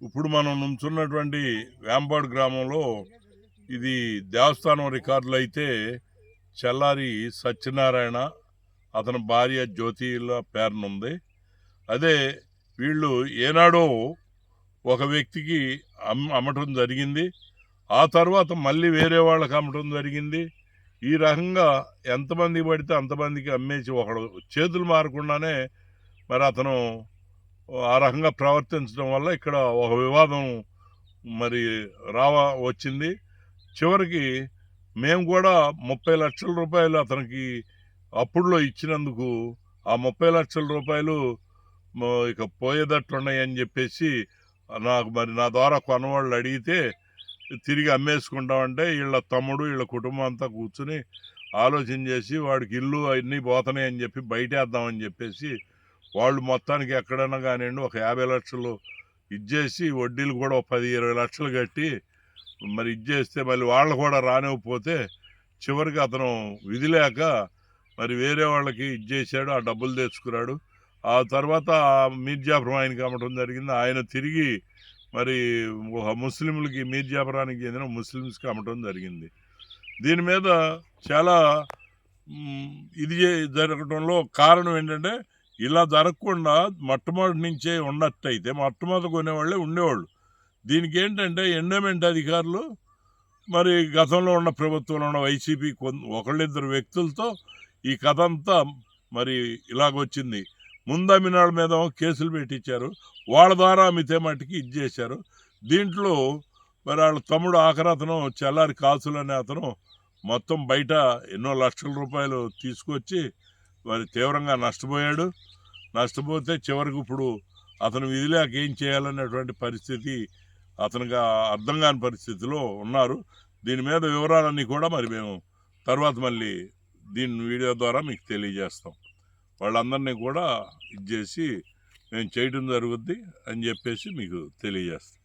ఇప్పుడు మనం నుంచున్నటువంటి వేంపాడు గ్రామంలో ఇది దేవస్థానం రికార్డులు అయితే చెల్లారి సత్యనారాయణ అతని భార్య జ్యోతిల పేరునుంది. అదే వీళ్ళు ఏనాడో ఒక వ్యక్తికి అమ్ అమ్మటం జరిగింది. ఆ తర్వాత మళ్ళీ వేరే వాళ్ళకి అమ్మటం జరిగింది. ఈ రకంగా ఎంతమంది పడితే అంతమందికి అమ్మేసి ఒకడు చేతులు మారకుండానే మరి అతను ఆ రకంగా ప్రవర్తించడం వల్ల ఇక్కడ ఒక వివాదం మరి రావా వచ్చింది. చివరికి మేము కూడా ముప్పై లక్షల రూపాయలు అతనికి అప్పుడులో ఇచ్చినందుకు ఆ ముప్పై లక్షల రూపాయలు ఇక పోయేదట్టున్నాయని చెప్పేసి నాకు మరి నా ద్వారా కొనవాళ్ళు అడిగితే తిరిగి అమ్మేసుకుంటామంటే వీళ్ళ తమ్ముడు వీళ్ళ కుటుంబం అంతా కూర్చుని ఆలోచన చేసి వాడికి ఇల్లు అన్నీ పోతున్నాయి అని చెప్పి బయటేద్దామని చెప్పేసి వాళ్ళు మొత్తానికి ఎక్కడైనా కానివ్వండి ఒక యాభై లక్షలు ఇచ్చేసి వడ్డీలు కూడా ఒక పది ఇరవై లక్షలు కట్టి మరి ఇచ్చేస్తే మళ్ళీ వాళ్ళు కూడా రానివ్వకపోతే చివరికి అతను విధి లేక మరి వేరే వాళ్ళకి ఇచ్చేసాడు ఆ డబ్బులు తెచ్చుకున్నాడు. ఆ తర్వాత ఆ ఆయనకి అమ్మటం జరిగింది. ఆయన తిరిగి మరి ముస్లింలకి మీర్జాఫరానికి చెందిన ముస్లిమ్స్కి అమ్మటం జరిగింది. దీని మీద చాలా ఇది జరగడంలో కారణం ఏంటంటే ఇలా జరగకుండా మొట్టమొదటి నుంచే ఉన్నట్టయితే మొట్టమొదటి కొనేవాళ్ళే ఉండేవాళ్ళు. దీనికి ఏంటంటే ఎండమెంట్ అధికారులు మరి గతంలో ఉన్న ప్రభుత్వంలో ఉన్న వైసీపీ కొన్ ఒకళ్ళిద్దరు వ్యక్తులతో ఈ కథ అంతా మరి ఇలాగొచ్చింది. ముందు వాళ్ళ మీద కేసులు పెట్టించారు. వాళ్ళ ద్వారా అమ్మితే మట్టికి ఇది చేశారు. దీంట్లో మరి వాళ్ళ తమ్ముడు ఆఖరి అతను చెల్లారి కాసులు అనే అతను మొత్తం బయట ఎన్నో లక్షల రూపాయలు తీసుకొచ్చి మరి తీవ్రంగా నష్టపోయాడు. నష్టపోతే చివరికి ఇప్పుడు అతను విధిలేక ఏం చేయాలనేటువంటి పరిస్థితి అతనికి అర్థం కాని పరిస్థితిలో ఉన్నారు. దీని మీద వివరాలన్నీ కూడా మరి మేము తర్వాత మళ్ళీ దీని వీడియో ద్వారా మీకు తెలియజేస్తాం. వాళ్ళందరినీ కూడా ఇది చేసి మేము చేయటం జరుగుద్ది అని చెప్పేసి మీకు తెలియజేస్తాం.